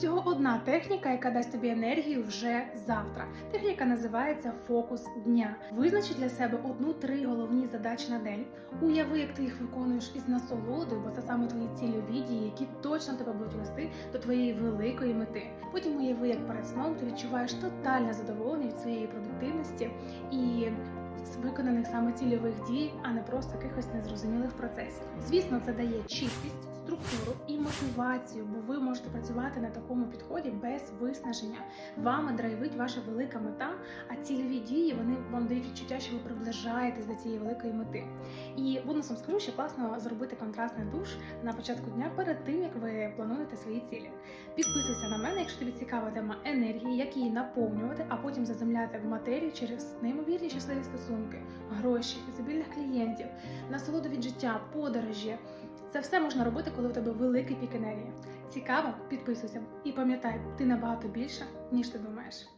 Всього одна техніка, яка дасть тобі енергію вже завтра. Техніка називається фокус дня. Визначи для себе одну-три головні задачі на день. Уяви, як ти їх виконуєш із насолодою, бо це саме твої цільові дії, які точно тебе будуть вести до твоєї великої мети. Потім уяви, як перед сном ти відчуваєш тотальне задоволення від своєї продуктивності і з виконаних саме цільових дій, а не просто якихось незрозумілих процесів. Звісно, це дає чіткість, структуру і мотивацію, бо ви можете працювати на такому підході без виснаження. Вами драйвить ваша велика мета, а цільові дії вони вам дають відчуття, що ви приближаєтесь до цієї великої мети. І бонусом скажу, що класно зробити контрастний душ на початку дня перед тим, як ви плануєте свої цілі. Підписуйся на мене, якщо тобі цікава тема енергії, як її наповнювати, а потім заземляти в матерію через неймовірні щасливі стосунки, гроші, ізобільних клієнтів, насолоду від життя, подорожі. Це все можна робити, коли у тебе великий пік енергії. Цікаво? Підписуйся і пам'ятай, ти набагато більше, ніж ти думаєш.